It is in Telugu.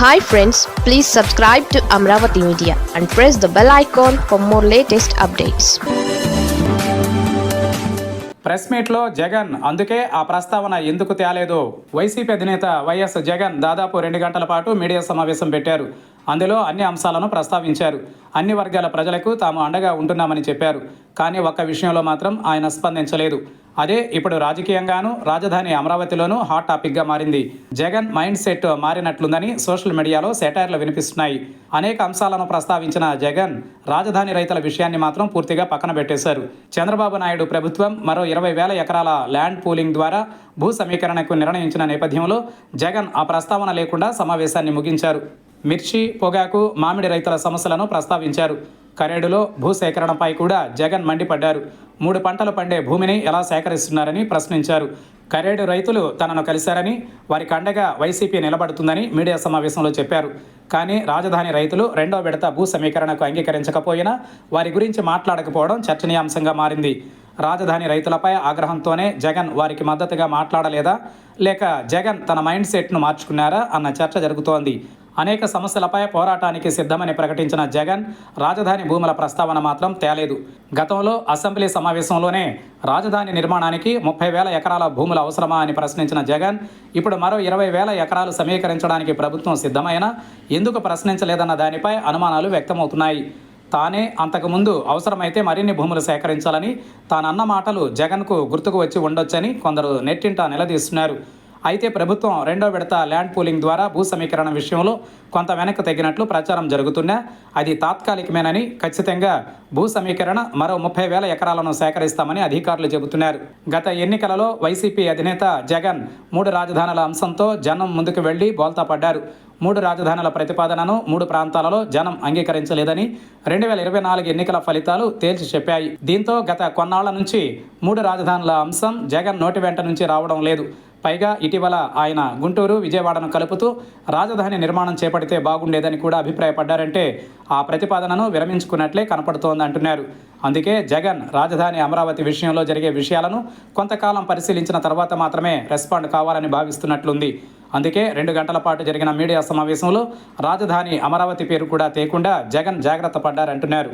Hi friends please subscribe to Amaravati media and press the bell icon for more latest updates press మీట్లో జగన్ అందుకే ఆ ప్రస్తావన ఎందుకు తేలేదు? వైసీపీ అధినేత వైఎస్ జగన్ దాదాపు రెండు గంటల పాటు మీడియా సమావేశం పెట్టారు. అందులో అన్ని అంశాలను ప్రస్తావించారు. అన్ని వర్గాల ప్రజలకు తాము అండగా ఉంటున్నామని చెప్పారు. కానీ ఒక్క విషయంలో మాత్రం ఆయన స్పందించలేదు. అదే ఇప్పుడు రాజకీయంగానూ రాజధాని అమరావతిలోనూ హాట్ టాపిక్గా మారింది. జగన్ మైండ్ సెట్ మారినట్లుందని సోషల్ మీడియాలో సెటైర్లు వినిపిస్తున్నాయి. అనేక అంశాలను ప్రస్తావించిన జగన్ రాజధాని రైతుల విషయాన్ని మాత్రం పూర్తిగా పక్కన పెట్టేశారు. చంద్రబాబు నాయుడు ప్రభుత్వం మరో ఇరవై వేల ఎకరాల ల్యాండ్ పూలింగ్ ద్వారా భూ సమీకరణకు నిర్ణయించిన నేపథ్యంలో జగన్ ఆ ప్రస్తావన లేకుండా సమావేశాన్ని ముగించారు. మిర్చి పొగాకు మామిడి రైతుల సమస్యలను ప్రస్తావించారు. కరేడులో భూసేకరణపై కూడా జగన్ మండిపడ్డారు. మూడు పంటలు పండే భూమిని ఎలా సేకరిస్తున్నారని ప్రశ్నించారు. కరేడు రైతులు తనను కలిశారని వారికి అండగా వైసీపీ నిలబడుతుందని మీడియా సమావేశంలో చెప్పారు. కానీ రాజధాని రైతులు రెండో విడత భూ సమీకరణకు అంగీకరించకపోయినా వారి గురించి మాట్లాడకపోవడం చర్చనీయాంశంగా మారింది. రాజధాని రైతులపై ఆగ్రహంతోనే జగన్ వారికి మద్దతుగా మాట్లాడలేదా? లేక జగన్ తన మైండ్ సెట్ను మార్చుకున్నారా? అన్న చర్చ జరుగుతోంది. అనేక సమస్యలపై పోరాటానికి సిద్ధమని ప్రకటించిన జగన్ రాజధాని భూముల ప్రస్తావన మాత్రం తేలేదు. గతంలో అసెంబ్లీ సమావేశంలోనే రాజధాని నిర్మాణానికి ముప్పై వేల ఎకరాల భూములు అవసరమా అని ప్రశ్నించిన జగన్ ఇప్పుడు మరో ఇరవై వేల ఎకరాలు సమీకరించడానికి ప్రభుత్వం సిద్ధమైనా ఎందుకు ప్రశ్నించలేదన్న దానిపై అనుమానాలు వ్యక్తమవుతున్నాయి. తానే అంతకుముందు అవసరమైతే మరిన్ని భూములు సేకరించాలని తానన్న మాటలు జగన్కు గుర్తుకు వచ్చి ఉండొచ్చని కొందరు నెట్టింట నిలదీస్తున్నారు. అయితే ప్రభుత్వం రెండో విడత ల్యాండ్ పూలింగ్ ద్వారా భూ సమీకరణ విషయంలో కొంత వెనక్కి తగ్గినట్లు ప్రచారం జరుగుతున్నా అది తాత్కాలికమేనని ఖచ్చితంగా భూ సమీకరణ మరో ముప్పై వేల ఎకరాలను సేకరిస్తామని అధికారులు చెబుతున్నారు. గత ఎన్నికలలో వైసీపీ అధినేత జగన్ మూడు రాజధానుల అంశంతో జనం ముందుకు వెళ్ళి బోల్తా పడ్డారు. మూడు రాజధానుల ప్రతిపాదనను మూడు ప్రాంతాలలో జనం అంగీకరించలేదని రెండు వేల ఇరవై నాలుగు ఎన్నికల ఫలితాలు తేల్చి చెప్పాయి. దీంతో గత కొన్నాళ్ళ నుంచి మూడు రాజధానుల అంశం జగన్ నోటి వెంట నుంచి రావడం లేదు. పైగా ఇటీవల ఆయన గుంటూరు విజయవాడను కలుపుతూ రాజధాని నిర్మాణం చేపడితే బాగుండేదని కూడా అభిప్రాయపడ్డారంటే ఆ ప్రతిపాదనను విరమించుకున్నట్లే కనపడుతోంది అంటున్నారు. అందుకే జగన్ రాజధాని అమరావతి విషయంలో జరిగే విషయాలను కొంతకాలం పరిశీలించిన తర్వాత మాత్రమే రెస్పాండ్ కావాలని భావిస్తున్నట్లుంది. అందుకే రెండు గంటల పాటు జరిగిన మీడియా సమావేశంలో రాజధాని అమరావతి పేరు కూడా తేకుండా జగన్ జాగ్రత్త పడ్డారంటున్నారు.